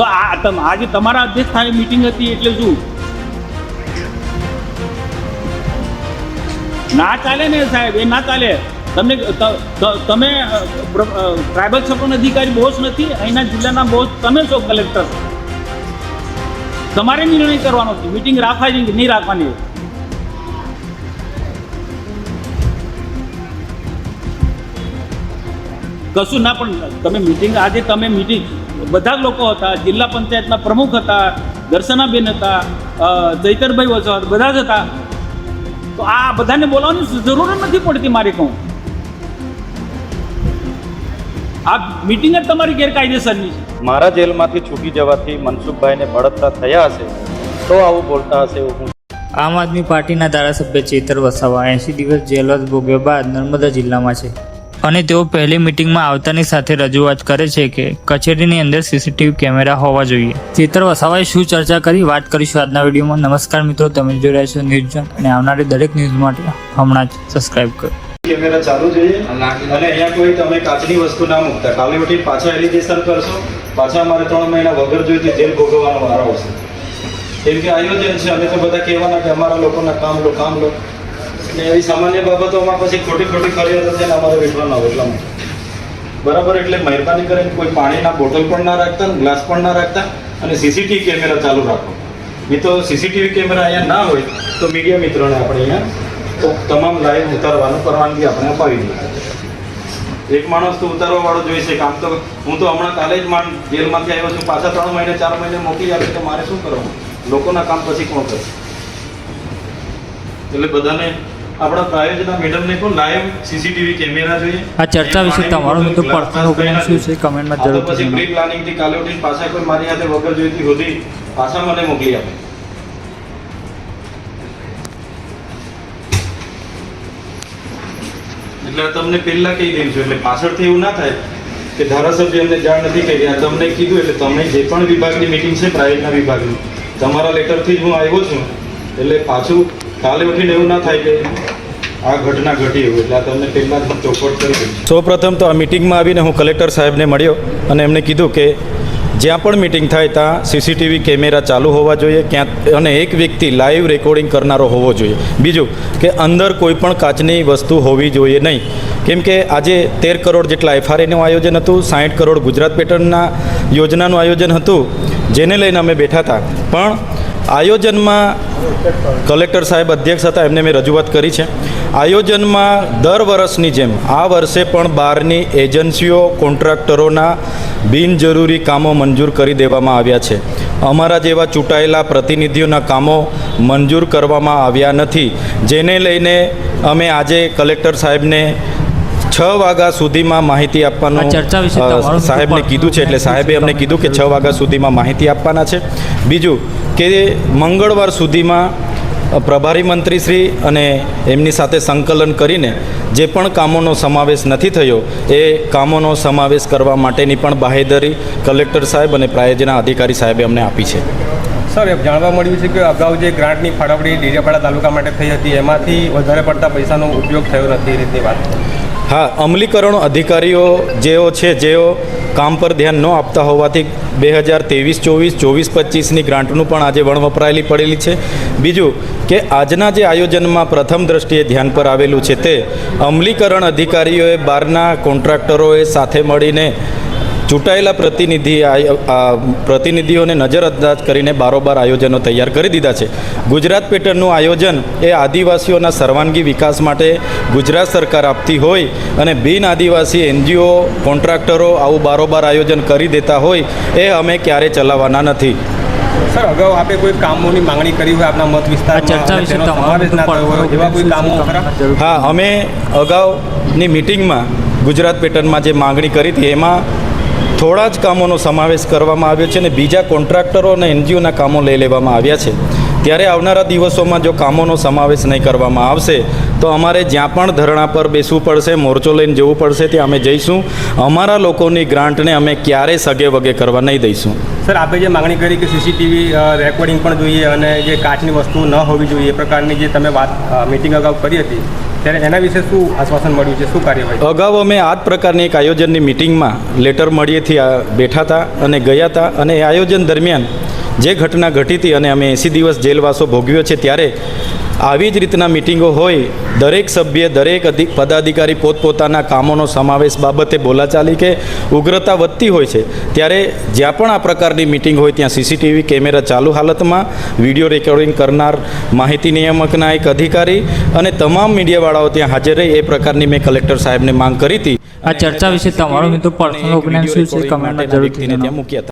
તો આ આજે તમારા અધ્યક્ષ સ્થાને મિટિંગ હતી એટલે શું? ના ચાલે ને સાહેબ, એ ના ચાલે. તમને તમે ટ્રાઇબલ સપોર્ટ અધિકારી બોસ નથી, અહીંના જિલ્લાના બોસ તમે છો કલેક્ટર તમારે નિર્ણય કરવાનો છે. મિટિંગ રાખવાની નહીં રાખવાની? કશું ના પણ તમે મિટિંગ આજે તમે મિટિંગ બધા જ લોકો હતા જિલ્લા પંચાયતના પ્રમુખ હતા દર્શનાબેન હતા ચૈતરભાઈ વસાવત બધા જ હતા. તો આ બધાને બોલાવવાની જરૂર જ નથી પડતી મારે કહું આ મિટિંગ જ તમારી ગેરકાયદેસરની છે. મારા જેલમાંથી છૂટી જવાથી મનસુખભાઈને બળતરા થયા હશે તો આવું બોલતા હશે એવું હું આમ આદમી પાર્ટીના ધારાસભ્ય ચેતર વસાવા એંશી દિવસ જેલવાસ ભોગ્યા બાદ નર્મદા જિલ્લામાં છે. અને તેઓ પહેલી મિટિંગમાં આવતાની સાથે રજૂઆત કરે છે કે કચેરીની અંદર સીસીટીવી કેમેરા હોવા જોઈએ. ચેતર વસાવાએ શું ચર્ચા કરી વાત કરીશું આજના વિડીયોમાં. નમસ્કાર મિત્રો, તમે જોઈ રહ્યા છો ન્યૂઝ જન અને આવનારી દરેક ન્યૂઝ માટે હમણાં જ સબસ્ક્રાઇબ કરો. કેમેરા ચાલુ જોઈએ અને અહીંયા કોઈ તમે કાચની વસ્તુ ના મૂકતા. કાલે ઉઠી પાછા એલિગેશન કરશો. પાછા અમારે ત્રણ મહિના વગર જોઈતી જેલ ભોગવવાનો વારો આવશે. કેમ કે આયોજન છે, અમે તો બધા કહેવાના કે અમારા લોકોના કામ લો કામ લો. એટલે એવી સામાન્ય બાબતોમાં પછી ખોટી ખોટી ફરિયાદો છે ને અમારે વેઠવાના હોય એટલા બરાબર, એટલે મહેરબાની કરીને કોઈ પાણીના બોટલ પણ ના રાખતા, ગ્લાસ પણ ના રાખતા અને સીસીટીવી કેમેરા ચાલુ રાખો. નહીં તો સીસીટીવી કેમેરા અહીંયા ના હોય તો મીડિયા મિત્રોને આપણે અહીંયા તો તમામ લાઈવ ઉતારવાનું પરવાનગી આપણે અપાવી દઈએ. એક માણસ તો ઉતારવા વાળો જોઈશે કામ તો હું તો હમણાં કાલે જ માણ જેલમાંથી આવ્યો છું. પાછા ત્રણ મહિને, ચાર મહિને મોકલી આપે તો મારે શું કરવાનું? લોકોના કામ પછી કોણ કરશે? એટલે બધાને આપણા પ્રાયોજના મેડમને કોઈ લાઈવ સીસીટીવી કેમેરા જોઈએ. આ ચર્ચા વિશે તમારો મિત્રો પર્સનલ ઓપિનિયન શું છે. કમેન્ટમાં જરૂર પછી પ્રી પ્લાનિંગથી કાલે ઉઠીને પાછા કોઈ મારી હાથે વગર જોઈતી હોતી પાછા મને મોકલી આપે. એટલે તમને પહેલા કહી દઉં છું એટલે પાછળથી એવું ના થાય કે ધારાસભ્ય અમને જાણ નથી કરી. આ તમને કીધું એટલે તમે જે પણ વિભાગની મિટિંગ છે પ્રાઇવેટના વિભાગની તમારા લેટરથી જ હું આવ્યો છું. એટલે પાછું કાલે ઉઠીને એવું ના થાય કે આ ઘટના સૌપ્રથમ તો આ મિટિંગમાં આવીને હું કલેક્ટર સાહેબને મળ્યો અને એમને કીધું કે જ્યાં પણ મિટિંગ થાય ત્યાં સીસીટીવી કેમેરા ચાલુ હોવા જોઈએ, ક્યાં અને એક વ્યક્તિ લાઈવ રેકોર્ડિંગ કરનારો હોવો જોઈએ. બીજું કે અંદર કોઈ પણ કાચની વસ્તુ હોવી જોઈએ નહીં. કેમ કે આજે તેર કરોડ જેટલા એફઆરએનું આયોજન હતું સાઠ કરોડ ગુજરાત પેટર્નના યોજનાનું આયોજન હતું, જેને લઈને અમે બેઠા હતા. પણ આયોજનમાં કલેક્ટર સાહેબ અધ્યક્ષ હતા, એમને મેં રજૂઆત કરી છે. આયોજનમાં દર વર્ષની જેમ આ વર્ષે પણ બહારની એજન્સીઓ કોન્ટ્રાક્ટરોના બિનજરૂરી કામો મંજૂર કરી દેવામાં આવ્યા છે. અમારા જેવા ચૂંટાયેલા પ્રતિનિધિઓના કામો મંજૂર કરવામાં આવ્યા નથી. જેને લઈને અમે આજે કલેક્ટર સાહેબને છ વાગ્યા સુધીમાં માહિતી આપવાનું સાહેબને કીધું છે એટલે સાહેબે અમને કીધું કે છ વાગ્યા સુધીમાં માહિતી આપવાના છે. બીજું કે મંગળવાર સુધીમાં પ્રભારી મંત્રી શ્રી અને એમની સાથે સંકલન કરીને જે પણ કામોનો સમાવેશ નથી થયો, એ કામોનો સમાવેશ કરવા માટેની પણ બાહેધરી કલેક્ટર સાહેબ અને પ્રાયોજના અધિકારી સાહેબે અમને આપી છે. સર એમ જાણવા મળ્યું છે કે અગાઉ જે ગ્રાન્ટની ફાળવણી ડેડિયાપાડા તાલુકા માટે થઈ હતી, એમાંથી વધારે પડતા પૈસાનો ઉપયોગ થયો નથી એ રીતની વાત. હા, અમલીકરણ અધિકારીઓ જેઓ છે, જેઓ કામ પર ધ્યાન ન આપતા હોવાથી બે હજાર ત્રેવીસ ચોવીસ ચોવીસ પચીસની ગ્રાન્ટનું પણ આજે વણવપરાયેલી પડેલી છે. બીજું કે આજના જે આયોજનમાં પ્રથમ દ્રષ્ટિએ ધ્યાન પર આવેલું છે તે અમલીકરણ અધિકારીઓએ બહારના કોન્ટ્રાક્ટરોએ સાથે મળીને ચૂંટાયેલા પ્રતિનિધિ આય- પ્રતિનિધિઓને નજરઅંદાજ કરીને બારોબાર આયોજનો તૈયાર કરી દીધા છે. ગુજરાત પેટર્નનું આયોજન એ આદિવાસીઓના સર્વાંગી વિકાસ માટે ગુજરાત સરકાર આપતી હોય અને બિન આદિવાસી એનજીઓ કોન્ટ્રાક્ટરો આવું બારોબાર આયોજન કરી દેતા હોય એ અમે ક્યારે ચલાવવાના નથી. સર અગાઉ આપે કોઈ કામોની માંગણી કરી હોય આપના મત વિસ્તાર વિસ્તારમાં એવા કોઈ કામો ખરા? હા અમે અગાઉની મિટિંગમાં ગુજરાત પેટર્નમાં જે માંગણી કરી હતી એમાં થોડા જ કામોનો સમાવેશ કરવામાં આવ્યો છે અને બીજા કોન્ટ્રાક્ટરો અને એનજીઓના કામો લઈ લેવામાં આવ્યા છે. ત્યારે આવનારા દિવસોમાં જો કામોનો સમાવેશ નહીં કરવામાં આવશે તો અમારે જ્યાં પણ ધરણા પર બેસવું પડશે મોરચો લઈને જવું પડશે ત્યાં અમે જઈશું. અમારા લોકોની ગ્રાન્ટને અમે ક્યારે સગે વગે કરવા નહીં દઈશું. સર આપે જે માંગણી કરી કે સીસીટીવી રેકોર્ડિંગ પણ જોઈએ અને જે કાચની વસ્તુ ન હોવી જોઈએ એ પ્રકારની જે તમે વાત મિટિંગ અગાઉ કરી હતી ત્યારે એના વિશે શું આશ્વાસન મળ્યું છે? શું કાર્યવાહી અગાઉ અમે આ જ પ્રકારની એક આયોજનની મિટિંગમાં લેટર મળીએથી આ બેઠા હતા અને ગયા હતા અને એ આયોજન દરમિયાન જે ઘટના ઘટી હતી અને અમે એંસી દિવસ જેલવાસો ભોગવ્યો છે ત્યારે આવી જ રીતના મિટિંગો હોય દરેક સભ્ય દરેક પદાધિકારી પોતપોતાના કામોનો સમાવેશ બાબતે બોલાચાલી કે ઉગ્રતા વધતી હોય છે ત્યારે જ્યાં પણ આ પ્રકારની મિટિંગ હોય ત્યાં સીસીટીવી કેમેરા ચાલુ હાલતમાં વીડિયો રેકોર્ડિંગ કરનાર માહિતી નિયામકના એક અધિકારી અને તમામ મીડિયાવાળાઓ ત્યાં હાજર રહી એ પ્રકારની મેં કલેક્ટર સાહેબને માંગ કરી હતી. આ ચર્ચા વિશે તમારો મિત્રો પર્સનલ ઓપિનિયન શું છે કમેન્ટમાં જરૂરથી મૂક્યા હતા.